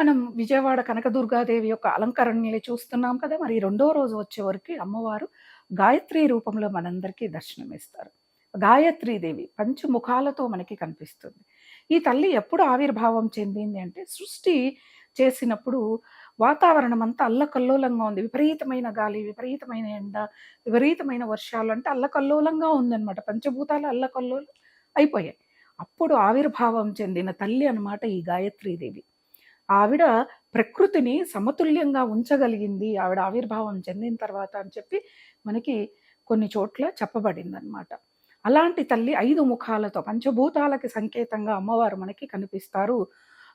మనం విజయవాడ కనకదుర్గాదేవి యొక్క అలంకరణని చూస్తున్నాం కదా మరి రెండో రోజు వచ్చే వరకు అమ్మవారు గాయత్రి రూపంలో మనందరికీ దర్శనమిస్తారు. గాయత్రీదేవి పంచముఖాలతో మనకి కనిపిస్తుంది. ఈ తల్లి ఎప్పుడు ఆవిర్భావం చెందింది అంటే సృష్టి చేసినప్పుడు వాతావరణం అంతా అల్లకల్లోలంగా ఉంది. విపరీతమైన గాలి విపరీతమైన ఎండ విపరీతమైన వర్షాలు అంటే అల్లకల్లోలంగా ఉందన్నమాట. పంచభూతాలు అల్లకల్లోలం అయిపోయాయి. అప్పుడు ఆవిర్భావం చెందిన తల్లి అనమాట ఈ గాయత్రీదేవి ఆవిడ ప్రకృతిని సమతుల్యంగా ఉంచగలిగింది. ఆవిడ ఆవిర్భావం చెందిన తర్వాత అని చెప్పి మనకి కొన్ని చోట్ల చెప్పబడింది అనమాట అలాంటి తల్లి ఐదు ముఖాలతో పంచభూతాలకి సంకేతంగా అమ్మవారు మనకి కనిపిస్తారు.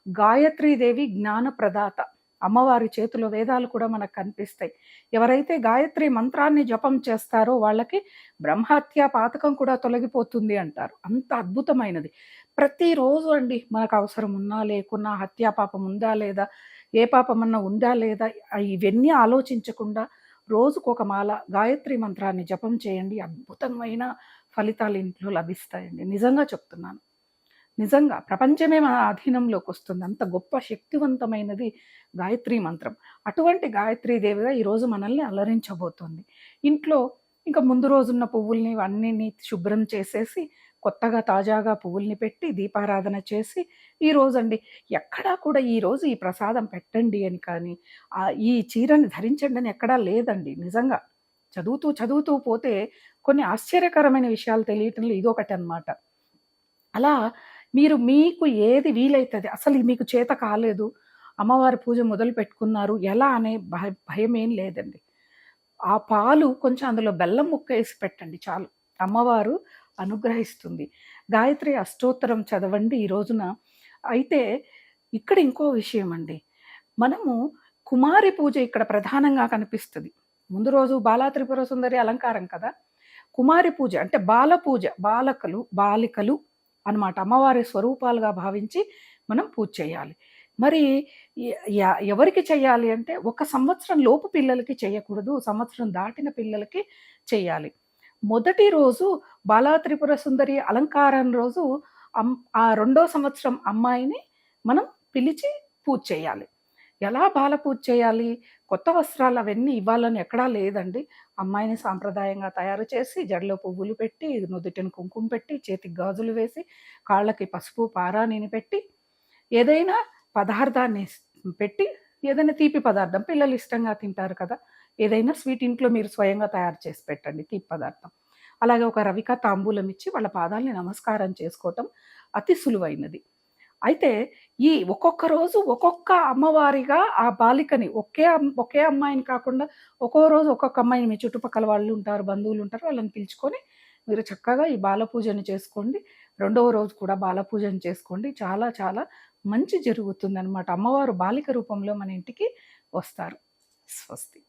గాయత్రీదేవి జ్ఞాన ప్రదాత అమ్మవారి చేతిలో వేదాలు కూడా మనకు కనిపిస్తాయి. ఎవరైతే గాయత్రి మంత్రాన్ని జపం చేస్తారో వాళ్ళకి బ్రహ్మహత్య పాతకం కూడా తొలగిపోతుంది అంటారు. అంత అద్భుతమైనది. ప్రతిరోజు అండి మనకు అవసరం ఉన్నా లేకున్నా హత్యా పాపం ఉందా లేదా ఏ పాపమన్నా ఉందా లేదా ఇవన్నీ ఆలోచించకుండా రోజుకు ఒక మాల గాయత్రి మంత్రాన్ని జపం చేయండి. అద్భుతమైన ఫలితాలు ఇంట్లో లభిస్తాయండి. నిజంగా చెప్తున్నాను. నిజంగా ప్రపంచమే మన అధీనంలోకి వస్తుంది. అంత గొప్ప శక్తివంతమైనది గాయత్రి మంత్రం. అటువంటి గాయత్రీ దేవిగా ఈరోజు మనల్ని అలరించబోతోంది. ఇంట్లో ఇంకా ముందు రోజున్న పువ్వుల్ని అన్నిని శుభ్రం చేసేసి కొత్తగా తాజాగా పువ్వుల్ని పెట్టి దీపారాధన చేసి ఈరోజు అండి ఎక్కడా కూడా ఈరోజు ఈ ప్రసాదం పెట్టండి అని కానీ ఈ చీరని ధరించండి అని ఎక్కడా లేదండి. నిజంగా చదువుతూ చదువుతూ పోతే కొన్ని ఆశ్చర్యకరమైన విషయాలు తెలియటంలో ఇదొకటి అనమాట అలా మీరు మీకు ఏది వీలైతుంది? అసలు మీకు చేత కాలేదు. అమ్మవారి పూజ మొదలు పెట్టుకున్నారు. ఎలా అనే భయ భయం ఏం లేదండి. ఆ పాలు కొంచెం అందులో బెల్లం ముక్క వేసి పెట్టండి చాలు. అమ్మవారు అనుగ్రహిస్తుంది. గాయత్రి అష్టోత్తరం చదవండి ఈ రోజున. అయితే ఇక్కడ ఇంకో విషయం అండి. మనము కుమారి పూజ ఇక్కడ ప్రధానంగా కనిపిస్తుంది. ముందు రోజు బాలా త్రిపుర సుందరి అలంకారం కదా. కుమారి పూజ అంటే బాల పూజ బాలకలు బాలికలు అనమాట అమ్మవారి స్వరూపాలుగా భావించి మనం పూజ చేయాలి. మరి ఎవరికి చేయాలి అంటే ఒక సంవత్సరం లోపు పిల్లలకి చేయకూడదు సంవత్సరం దాటిన పిల్లలకి చేయాలి. మొదటి రోజు బాలా త్రిపుర సుందరి అలంకారం రోజు ఆ రెండో సంవత్సరం అమ్మాయిని మనం పిలిచి పూజ చేయాలి. ఎలా బాల పూజ చేయాలి? కొత్త వస్త్రాలు అవన్నీ ఇవ్వాలని ఎక్కడా లేదండి. అమ్మాయిని సాంప్రదాయంగా తయారు చేసి జడలో పువ్వులు పెట్టి నుదుటిని కుంకుమ పెట్టి చేతికి గాజులు వేసి కాళ్ళకి పసుపు పారానిని పెట్టి ఏదైనా పదార్థాన్ని పెట్టి ఏదైనా తీపి పదార్థం. పిల్లలు ఇష్టంగా తింటారు కదా. ఏదైనా స్వీట్ ఇంట్లో మీరు స్వయంగా తయారు చేసి పెట్టండి తీపి పదార్థం. అలాగే ఒక రవిక తాంబూలం ఇచ్చి వాళ్ళ పాదాలని నమస్కారం చేసుకోవటం అతి సులువైనది. అయితే ఈ ఒక్కొక్క రోజు ఒక్కొక్క అమ్మవారిగా ఆ బాలికని ఒకే ఒకే అమ్మాయిని కాకుండా ఒక్కో రోజు ఒక్కొక్క అమ్మాయిని మీ చుట్టుపక్కల వాళ్ళు ఉంటారు బంధువులు ఉంటారు వాళ్ళని పిలుచుకొని మీరు చక్కగా ఈ బాల పూజను చేసుకోండి. రెండవ రోజు కూడా బాల పూజను చేసుకోండి. చాలా చాలా మంచి జరుగుతుందన్నమాట. అమ్మవారు బాలిక రూపంలో మన ఇంటికి వస్తారు. స్వస్తి.